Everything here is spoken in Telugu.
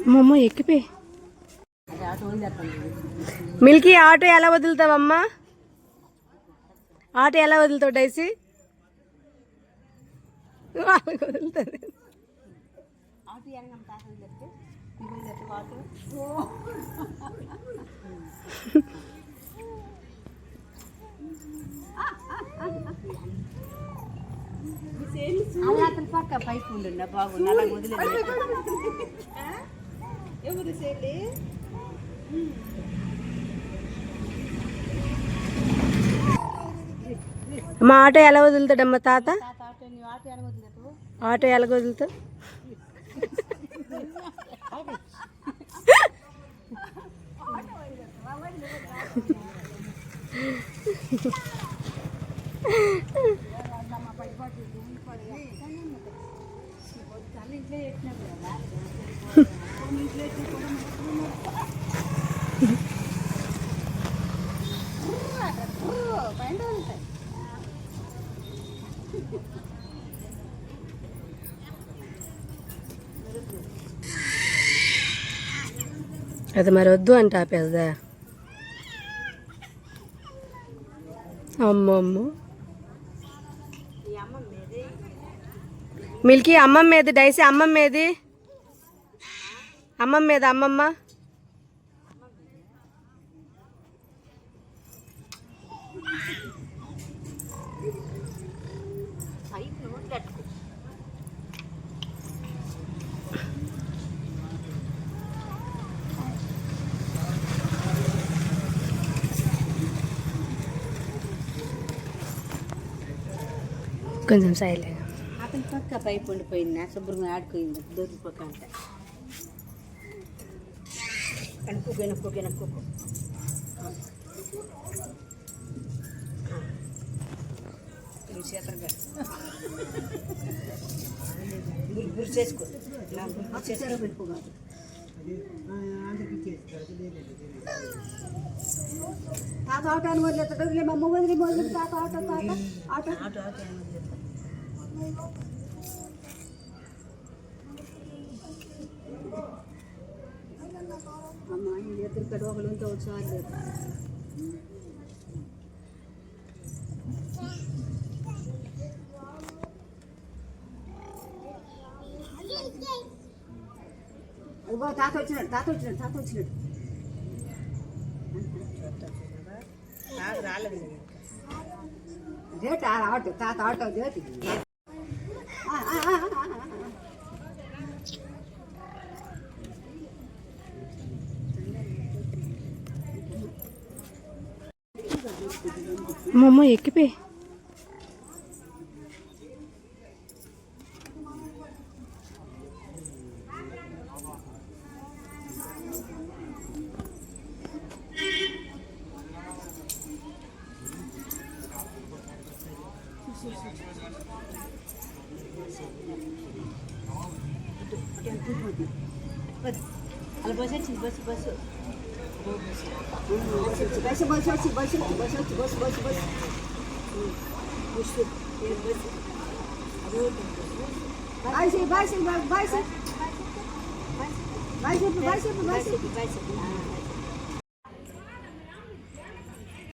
అమ్మమ్మ ఎక్కిపోయి మిల్కీ ఆటో ఎలా వదులుతావమ్మా? ఆటో ఎలా వదులుతావు డైసీ? వదులుతుంది అలా అతని పక్క పైకి ఉండు బాగుంది. అలా వదిలేదు. ఎవరు చెల్లి అమ్మ ఆటో ఎలా వదులుతాడమ్మా తాత? ఆటో ఎలా వదులుతావు అది మరి వద్దు అంట పెద్ద అమ్మమ్మ. మిల్కీ అమ్మమ్మ ఏది డైసీ అమ్మమ్మ ఏది అమ్మమ్మ ఏది అమ్మమ్మ కొంచెం సైలెంట్ అతని పక్క పైపు ఉండిపోయింది శుభ్రంగా ఆడుకోయింది దొరికి పక్క అంట కనుక్కు వెనక్కు వెనక్కు గురి చేసుకో. నా గురి తాత ఆటో అని మా అమ్మ వదిలి వదిలి తాత ఆటో తాత. ఆటో. ఆటో ఆటో అని వదిలేస్తాడు అమ్మ ఎదురు కడ ఒకళ్ళు ఉంటే వచ్చి అదిగో తాత వచ్చినాడు తాత వచ్చినాడు తాత వచ్చినాడు డేట్ ఆటో తాత ఆటో డేట్ అమ్మమ్మ ఎక్కిపోయి అలా బస్సు వచ్చింది బస్సు బస్సు Спасибо большое, спасибо большое, спасибо большое, спасибо большое. Спасибо, спасибо, спасибо. Спасибо, спасибо, спасибо.